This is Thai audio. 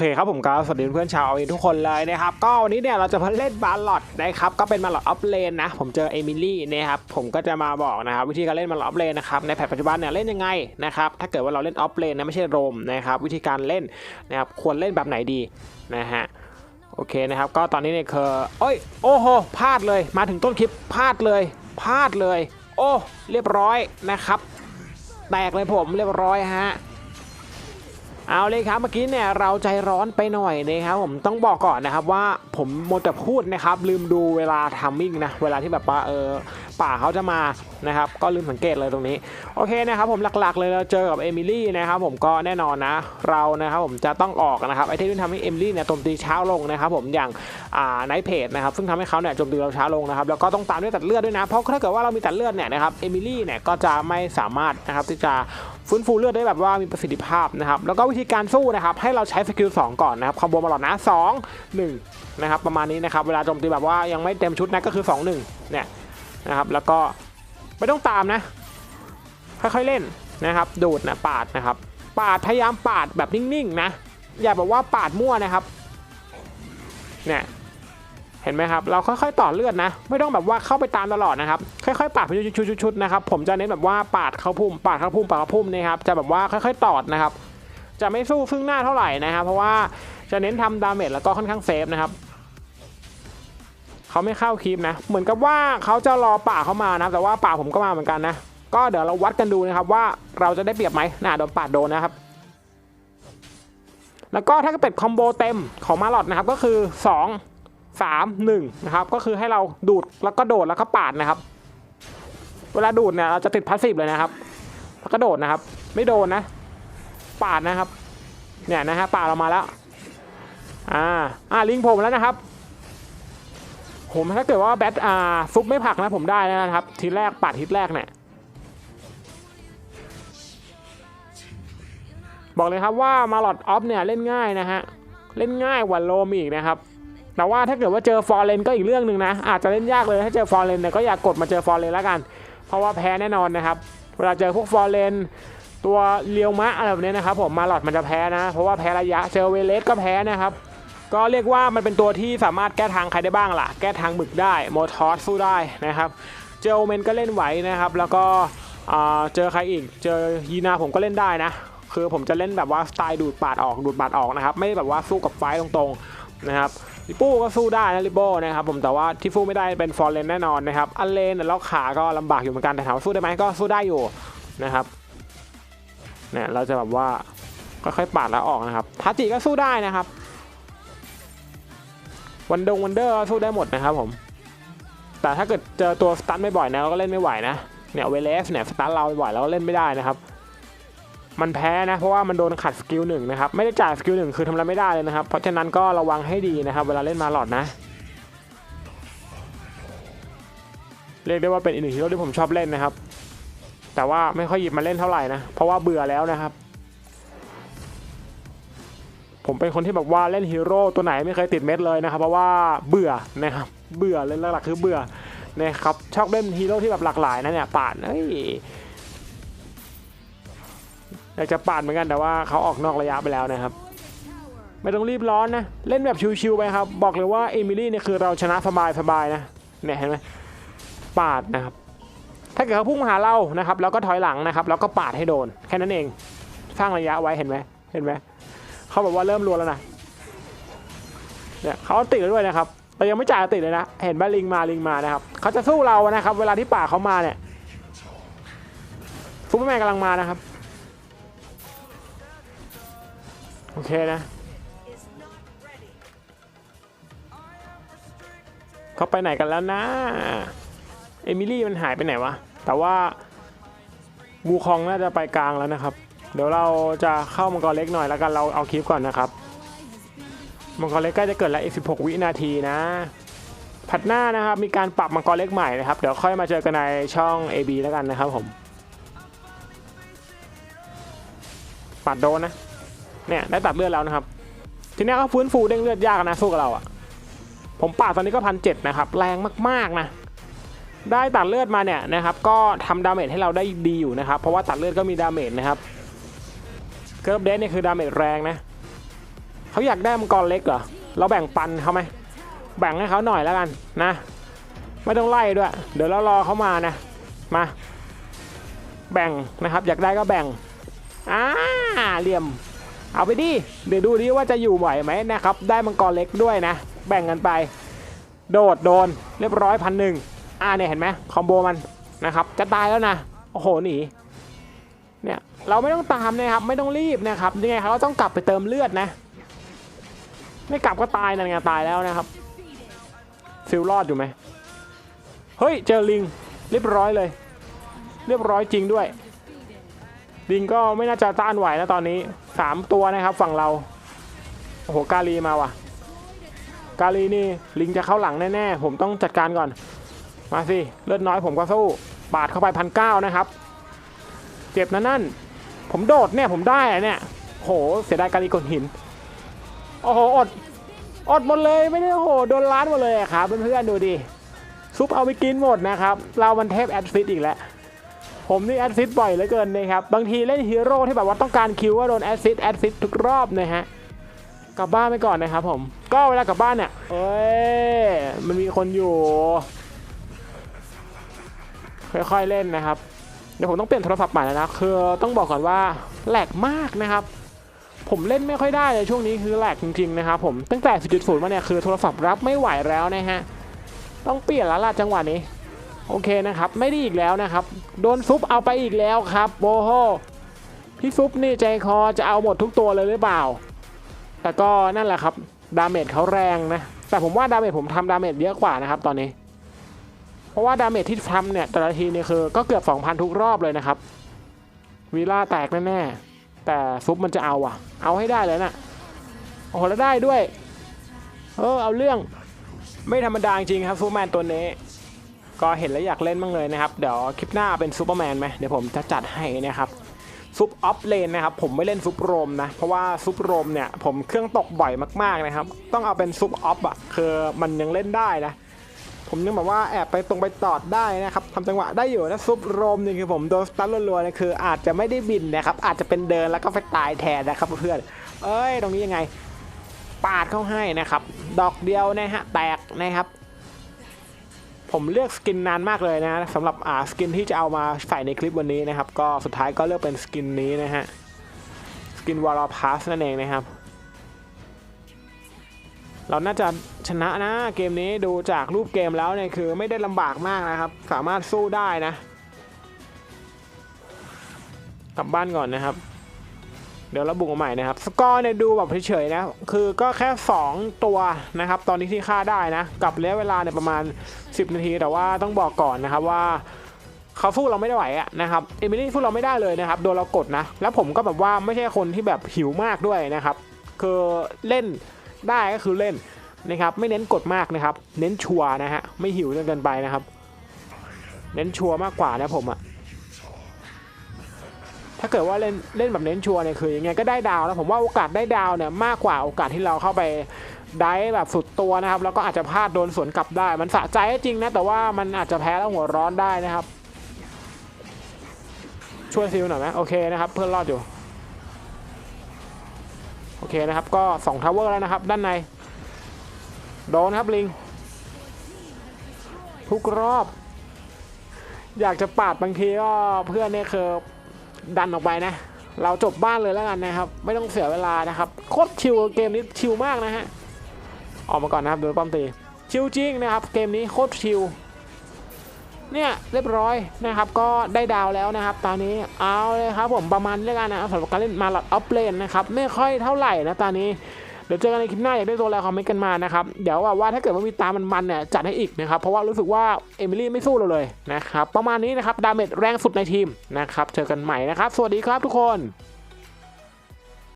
โอเคครับผมก็สวัสดีเพื่อนชาวเอาทุกคนเลยนะครับก็วันนี้เนี่ยเราจะมาเล่นบาลอดนะครับก็เป็นบาลอดออฟเลนนะผมเจอเอมิลี่นะครับผมก็จะมาบอกนะครับวิธีการเล่นบาลอดออฟเลนนะครับในแพทปัจจุบันเนี่ยเล่นยังไงนะครับถ้าเกิดว่าเราเล่นออฟเลนนะไม่ใช่โรมนะครับวิธีการเล่นนะครับควรเล่นแบบไหนดีนะฮะโอเคนะครับก็ตอนนี้เนี่ยคือโอ้ยโอ้โหพลาดเลยมาถึงต้นคลิปพลาดเลยพลาดเลย โอ้เรียบร้อยนะครับแตกเลยผมเรียบร้อยฮะ เอาเลยครับเมื่อกี้เนี่ยเราใจร้อนไปหน่อยนะครับผมต้องบอกก่อนนะครับว่าผมโมดแต่พูดนะครับลืมดูเวลาทัมมิ่งนะเวลาที่แบบว่าเออ ป่าเขาจะมานะครับก็ลืมสังเกตเลยตรงนี้โอเคนะครับผมหลักๆเลยเราเจอกับเอมิลี่นะครับผมก็แน่นอนนะเรานะครับผมจะต้องออกนะครับไอเทมที่ทำให้เอมิลี่เนี่ยโจมตีช้าลงนะครับผมอย่างอ่าไนท์เพจนะครับซึ่งทำให้เขาเนี่ยโจมตีเราช้าลงนะครับแล้วก็ต้องตามด้วยตัดเลือดด้วยนะเพราะถ้าเกิดว่าเรามีตัดเลือดเนี่ยนะครับเอมิลี่เนี่ยก็จะไม่สามารถนะครับที่จะฟื้นฟูเลือดได้แบบว่ามีประสิทธิภาพนะครับแล้วก็วิธีการสู้นะครับให้เราใช้สกิล2ก่อนนะครับคอมโบมาหลอดนะ2 1นะครับประมาณนี้นะครับเวลาโจมตีแบบว่ายังไม่เต็มชุดนะก็คือ 2 1เนี่ย นะครับ แล้วก็ไม่ต้องตามนะ ค่อยๆเล่นนะครับ ดูดนะปาดนะครับ ปาดพยายามปาดแบบนิ่งๆนะ อย่าแบบว่าปาดมั่วนะครับ เนี่ยเห็นไหมครับ เราค่อยๆต่อเลือดนะ ไม่ต้องแบบว่าเข้าไปตามตลอดนะครับ ค่อยๆปาดไปชุดๆนะครับ ผมจะเน้นแบบว่าปาดเข้าพุ่ม ปาดเข้าพุ่ม ปาดเข้าพุ่มนะครับ จะแบบว่าค่อยๆตอดนะครับ จะไม่สู้ซึ่งหน้าเท่าไหร่นะครับ เพราะว่าจะเน้นทำดาเมจแล้วก็ค่อนข้างเซฟนะครับ เขาไม่เข้าคลิปนะ เหมือนกับว่าเขาจะรอป่าเขามานะ แต่ว่าป่าผมก็มาเหมือนกันนะ ก็เดี๋ยวเราวัดกันดูนะครับว่าเราจะได้เปรียบไหมน่าโดนป่าโดนนะครับ แล้วก็ถ้าเกิดเป็นคอมโบเต็มของมาลอดนะครับก็คือ 2 3 1นะครับ ก็คือให้เราดูดแล้วก็โดดแล้วก็ปาดนะครับ เวลาดูดเนี่ยเราจะติดพาสซีฟเลยนะครับแล้วก็โดดนะครับ ไม่โดนนะ ปาดนะครับ เนี่ยนะฮะปาดเรามาแล้ว อ่า อ่าลิงผมแล้วนะครับ ผมถ้าเกิดว่าแบทอ่าซุปไม่ผลักนะผมได้นะครับ ทีแรกปาดทีแรกเนี่ยบอกเลยครับว่ามาลอดออฟเนี่ยเล่นง่ายนะฮะเล่นง่ายกว่าโลมอีกนะครับ แต่ว่าถ้าเกิดว่าเจอฟอร์เรนก็อีกเรื่องหนึ่งนะ อาจจะเล่นยากเลยถ้าเจอฟอร์เรนเนี่ยก็อยากกดมาเจอฟอร์เรนแล้วกัน เพราะว่าแพ้แน่นอนนะครับ เวลาเจอพวกฟอร์เรนตัวเลียวมะอะไรแบบนี้นะครับผมมาลอดมันจะแพ้นะ เพราะว่าแพ้ระยะเจอเวเลสก็แพ้นะครับ ก็เรียกว่ามันเป็นตัวที่สามารถแก้ทางใครได้บ้างล่ะ แก้ทางหมึกได้โมทอสสู้ได้นะครับ เจอโอเมนก็เล่นไหวนะครับ แล้วก็เจอใครอีก เจอยีนาผมก็เล่นได้นะ คือผมจะเล่นแบบว่าสไตล์ดูดปาดออกดูดปาดออกนะครับ ไม่แบบว่าสู้กับไฟตรงๆนะครับลิโป้ก็สู้ได้นะลิโป้นะครับผมแต่ว่าที่สู้ไม่ได้เป็นฟอร์เรนแน่นอนนะครับอันเลนแล้วขาก็ลำบากอยู่เหมือนกันแต่ถามว่าสู้ได้ไหมก็สู้ได้อยู่นะครับเนี่ยเราจะแบบว่าค่อยๆปาดแล้วออกนะครับทาจิก็สู้ได้นะครับ วันดงวันเดอร์สู้ได้หมดนะครับผม แต่ถ้าเกิดเจอตัวสตันไม่บ่อยนะเราก็เล่นไม่ไหวนะ เนี่ยเวเลสเนี่ยสตันเราบ่อยเราก็เล่นไม่ได้นะครับ มันแพ้นะเพราะว่ามันโดนขัดสกิลหนึ่งนะครับ ไม่ได้จ่ายสกิลหนึ่งคือทำอะไรไม่ได้เลยนะครับ เพราะฉะนั้นก็ระวังให้ดีนะครับ เวลาเล่นมาหลอดนะ เรียกได้ว่าเป็นอีกหนึ่งฮีโร่ที่ผมชอบเล่นนะครับ แต่ว่าไม่ค่อยหยิบมาเล่นเท่าไหร่นะ เพราะว่าเบื่อแล้วนะครับ ผมเป็นคนที่แบบว่าเล่นฮีโร่ตัวไหนไม่เคยติดเม็ดเลยนะครับ เพราะว่าเบื่อนะครับเบื่อเลยหลักๆคือเบื่อนะครับชอบเล่นฮีโร่ที่แบบหลากหลายนะเนี่ยป่านเอ้ยอยากจะป่านเหมือนกันแต่ว่าเขาออกนอกระยะไปแล้วนะครับ ไม่ต้องรีบร้อนนะ เล่นแบบชิวๆไปครับ บอกเลยว่าเอมิลี่เนี่ยคือเราชนะสบายๆนะเนี่ยเห็นไหมปาดนะครับ ถ้าเกิดเขาพุ่งมาหาเรานะครับ แล้วก็ถอยหลังนะครับ แล้วก็ปาดให้โดน แค่นั้นเอง สร้างระยะไว้เห็นไหมเห็นไหม เขาบอกว่าเริ่มรัวแล้วนะเนี่ยเขาติดด้วยนะครับแต่ยังไม่จ่ายติดเลยนะ เห็นบ้าลิงมาลิงมานะครับเขาจะสู้เรานะครับ เวลาที่ป่าเขามาเนี่ยซูเปอร์แมนกำลังมานะครับ โอเคนะ เขาไปไหนกันแล้วนะ เอมิลี่มันหายไปไหนวะ แต่ว่าบูคองน่าจะไปกลางแล้วนะครับ เดี๋ยวเราจะเข้ามังกรเล็กหน่อยแล้วกันเราเอาคลิปก่อนนะครับ มังกรเล็กใกล้จะเกิดแล้วอีก16 วินาทีนะผัดหน้านะครับมีการปรับมังกรเล็กใหม่นะครับ เดี๋ยวค่อยมาเจอกันในช่อง AB แล้วกันนะครับผมปัดโดนนะเนี่ยได้ตัดเลือดแล้วนะครับ ทีนี้ก็ฟื้นฟูเด้งเลือดยากนะสู้กับเราอะผมปาดตอนนี้ก็พันเจ็ดนะครับ แรงมากๆนะ ได้ตัดเลือดมาเนี่ยนะครับ ก็ทำดาเมจให้เราได้ดีอยู่นะครับ เพราะว่าตัดเลือดก็มีดาเมจนะครับ เกิร์ฟเดสเนี่ยคือดาเมจแรงนะเขาอยากได้มังกรเล็กเหรอ เราแบ่งปันเขาไหม แบ่งให้เขาหน่อยแล้วกันนะ ไม่ต้องไล่ด้วย เดี๋ยวเรารอเขามานะ มา แบ่งนะครับ อยากได้ก็แบ่ง อ่าเหลี่ยม เอาไปดิ เดี๋ยวดูดิว่าจะอยู่ไหวไหมนะครับ ได้มังกรเล็กด้วยนะ แบ่งกันไป โดดโดน เรียบร้อยพันหนึ่งอ่าเนี่ยเห็นไหมคอมโบมันนะครับ จะตายแล้วนะ โอ้โหหนี เนี่ย เราไม่ต้องตามนะครับไม่ต้องรีบนะครับยังไงครับเขาต้องกลับไปเติมเลือดนะ ไม่กลับก็ตายนั่นไงตายแล้วนะครับฟิลรอดอยู่ไหมเฮ้ยเจอลิงเรียบร้อยเลย เรียบร้อยจริงด้วย ลิงก็ไม่น่าจะต้านไหวนะตอนนี้สามตัวนะครับฝั่งเราโอ้โหกาลีมาว่ะ กาลีนี่ลิงจะเข้าหลังแน่ๆผมต้องจัดการก่อน มาสิเลือดน้อยผมก็สู้ปาดเข้าไปพันเก้านะครับ เจ็บนะนั่น ผมโดดเนี่ยผมได้อะเนี่ย โหเสียดายการีกดหิน โอ้โหอด อดหมดเลยไม่ได้โหโดนล้านหมดเลยครับเพื่อนๆดูดิซุปเอาไปกินหมดนะครับ เรามันเทพแอดฟิตอีกแล้ว ผมนี่แอดฟิตบ่อยเหลือเกินนะครับ บางทีเล่นฮีโร่ที่แบบว่าต้องการคิวก็โดนแอดฟิตแอดฟิตทุกรอบนะฮะกลับบ้านไปก่อนนะครับผม ก็เวลากลับบ้านเนี่ยเอ้ยมันมีคนอยู่ ค่อยๆเล่นนะครับ ดี๋ยวผมต้องเปลี่ยนโทรศัพท์ใหม่แล้วนะคือต้องบอกก่อนว่าแหลกมากนะครับ ผมเล่นไม่ค่อยได้เลยช่วงนี้คือแหลกจริงๆนะครับผมตั้งแต่4.0มาเนี่ยคือโทรศัพท์รับไม่ไหวแล้วนะฮะต้องเปลี่ยนแล้วล่ะจังหวะนี้ โอเคนะครับ ไม่ได้อีกแล้วนะครับ โดนซุปเอาไปอีกแล้วครับโบโฮพี่ซุปนี่ใจคอจะเอาหมดทุกตัวเลยหรือเปล่า แต่ก็นั่นแหละครับดาเมจเขาแรงนะแต่ผมว่าดาเมจผมทำดาเมจเยอะกว่านะครับตอนนี้ เพราะว่าดาเมจที่ทำเนี่ยแต่ละทีเนี่ยคือก็เกือบ 2,000 ทุกรอบเลยนะครับวีล่าแตกแน่ๆแต่ซุปมันจะเอาอะเอาให้ได้เลยนะ่ะโอ้โหแล้วได้ด้วย เออเอาเรื่องไม่ธรรมดาจริงครับซูเปอร์แมนตัวนี้ ก็เห็นแล้วอยากเล่นบ้างเลยนะครับ เดี๋ยวคลิปหน้าเป็นซูเปอร์แมนไหมเดี๋ยวผมจะจัดให้นะครับซุปออฟเลนนะครับผมไม่เล่นซุปโรมนะ เพราะว่าซุปโรมเนี่ยผมเครื่องตกบ่อยมากๆนะครับ ต้องเอาเป็นซุปออฟอะคือมันยังเล่นได้นะ ผมยังแบบว่าแอบไปตรงไปตอดได้นะครับทำจังหวะได้อยู่นะซุปโรมนี่คือผมโดนสตันรัวๆนี่คือ อาจจะไม่ได้บินนะครับ อาจจะเป็นเดินแล้วก็ไปตายแทนนะครับเพื่อนเอ้ยตรงนี้ยังไง ปาดเข้าให้นะครับ ดอกเดียวนะฮะแตกนะครับ ผมเลือกสกินนานมากเลยนะสำหรับอ่าสกินที่จะเอามาใส่ในคลิปวันนี้นะครับ ก็สุดท้ายก็เลือกเป็นสกินนี้นะฮะสกินวอลล์พาสนั่นเองนะครับ เราน่าจะชนะนะเกมนี้ดูจากรูปเกมแล้วเนี่ยคือไม่ได้ลำบากมากนะครับ สามารถสู้ได้นะกลับบ้านก่อนนะครับ เดี๋ยวเราบุกมาใหม่นะครับ สกอร์เนี่ยดูแบบเฉยๆนะ คือก็แค่ 2 ตัวนะครับ ตอนนี้ที่ฆ่าได้นะ กับระยะเวลาเนี่ยประมาณ 10 นาที แต่ว่าต้องบอกก่อนนะครับว่าเขาสู้เราไม่ได้ไหวอะนะครับ เอมิลี่สู้เราไม่ได้เลยนะครับ โดนเรากดนะ แล้วผมก็แบบว่าไม่ใช่คนที่แบบหิวมากด้วยนะครับ คือเล่น ได้ก็คือเล่นนะครับไม่เน้นกดมากนะครับ เน้นชัวนะฮะไม่หิวจนเกินไปนะครับ เน้นชัวมากกว่านะผมอะถ้าเกิดว่าเล่นเล่นแบบเน้นชัวเนี่ยคือยังไงก็ได้ดาวแล้วผมว่าโอกาสได้ดาวเนี่ยมากกว่าโอกาสที่เราเข้าไปได้แบบสุดตัวนะครับแล้วก็อาจจะพลาดโดนสวนกลับได้ มันสะใจจริงนะแต่ว่ามันอาจจะแพ้แล้วหัวร้อนได้นะครับ ช่วยซิลหน่อยไหมโอเคนะครับ เพื่อนรอดอยู่ โอเคนะครับ ก็2ทาวเวอร์แล้วนะครับ ด้านในโดนครับลิง ทุกรอบ อยากจะปาดบางทีก็เพื่อนเนี่ยคือดันออกไปนะ เราจบบ้านเลยแล้วกันนะครับ ไม่ต้องเสียเวลานะครับ โคตรชิลเกมนี้ชิลมากนะฮะ ออกมาก่อนนะครับโดนป้อมตี ชิลจริงนะครับ เกมนี้โคตรชิล เนี่ยเรียบร้อยนะครับ ก็ได้ดาวแล้วนะครับ ตอนนี้เอาเลยครับผมประมาณนี้กันนะสำหรับการเล่นมาลอดออฟเลนนะครับไม่ค่อยเท่าไหร่นะตอนนี้เดี๋ยวเจอกันในคลิปหน้าอยากได้ตัวอะไรคอมเมนต์กันมานะครับเดี๋ยวว่าถ้าเกิดว่ามีตามันมันเนี่ยจัดให้อีกนะครับเพราะว่ารู้สึกว่าเอมิลี่ไม่สู้เราเลยนะครับประมาณนี้นะครับดาเมจแรงสุดในทีมนะครับเจอกันใหม่นะครับ สวัสดีครับทุกคน